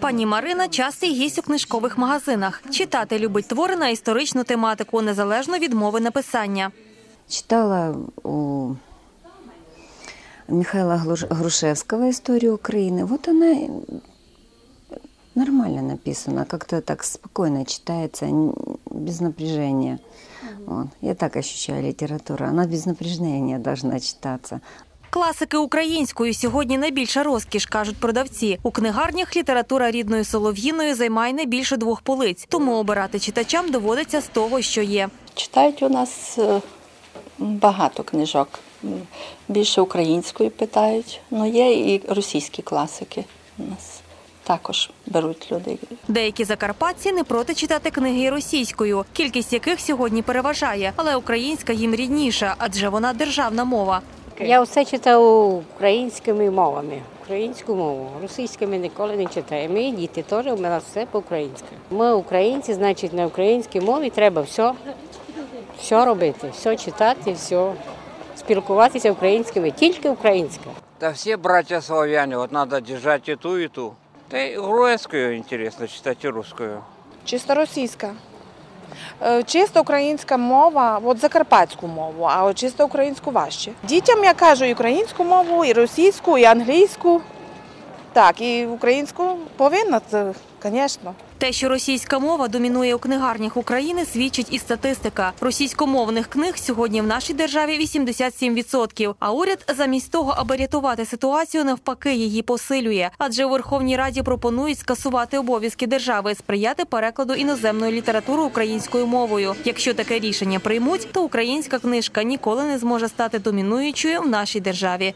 Пані Марина частий гість у книжкових магазинах. Читати любить твори на історичну тематику, незалежно від мови написання. Читала у Михаила Глуш- Грушевского «Историю Украины». Вот она нормально написана, как-то так спокойно читается, н- без напряжения. Вот. Я так ощущаю литературу. Она без напряжения должна читаться. Класики українською сьогодні найбільша розкіш, кажуть продавці. У книгарнях література рідною солов'їною займає не більше двох полиць, тому обирати читачам доводиться з того, що є. Читають у нас е, багато книжок. Більше української питають, але є і російські класики. У нас також беруть люди. Деякі закарпатці не проти читати книги російською, кількість яких сьогодні переважає, але українська їм рідніша, адже вона державна мова. Я все читав українськими мовами. Українську мову, російськими ніколи не читаю. Мої діти теж у мене все по-українськи. Ми українці, значить, на українській мові треба все, все робити, все читати, все спілкуватися українськими, тільки українською. Да все братья славяне, вот надо держать и ту, и ту. Да и грузинскую интересно читать, и русскую. Чисто російська. Е, Чисто українська мова, от закарпатську мову, а чисто українську важче. Дітям я кажу і українську мову, і російську, і англійську. Так, і українську повинна, це, звісно. Те, що російська мова домінує у книгарнях України, свідчить і статистика. Російськомовних книг сьогодні в нашій державі 87%. А уряд замість того, аби рятувати ситуацію, навпаки її посилює. Адже у Верховній Раді пропонують скасувати обов'язки держави, сприяти перекладу іноземної літератури українською мовою. Якщо таке рішення приймуть, то українська книжка ніколи не зможе стати домінуючою в нашій державі.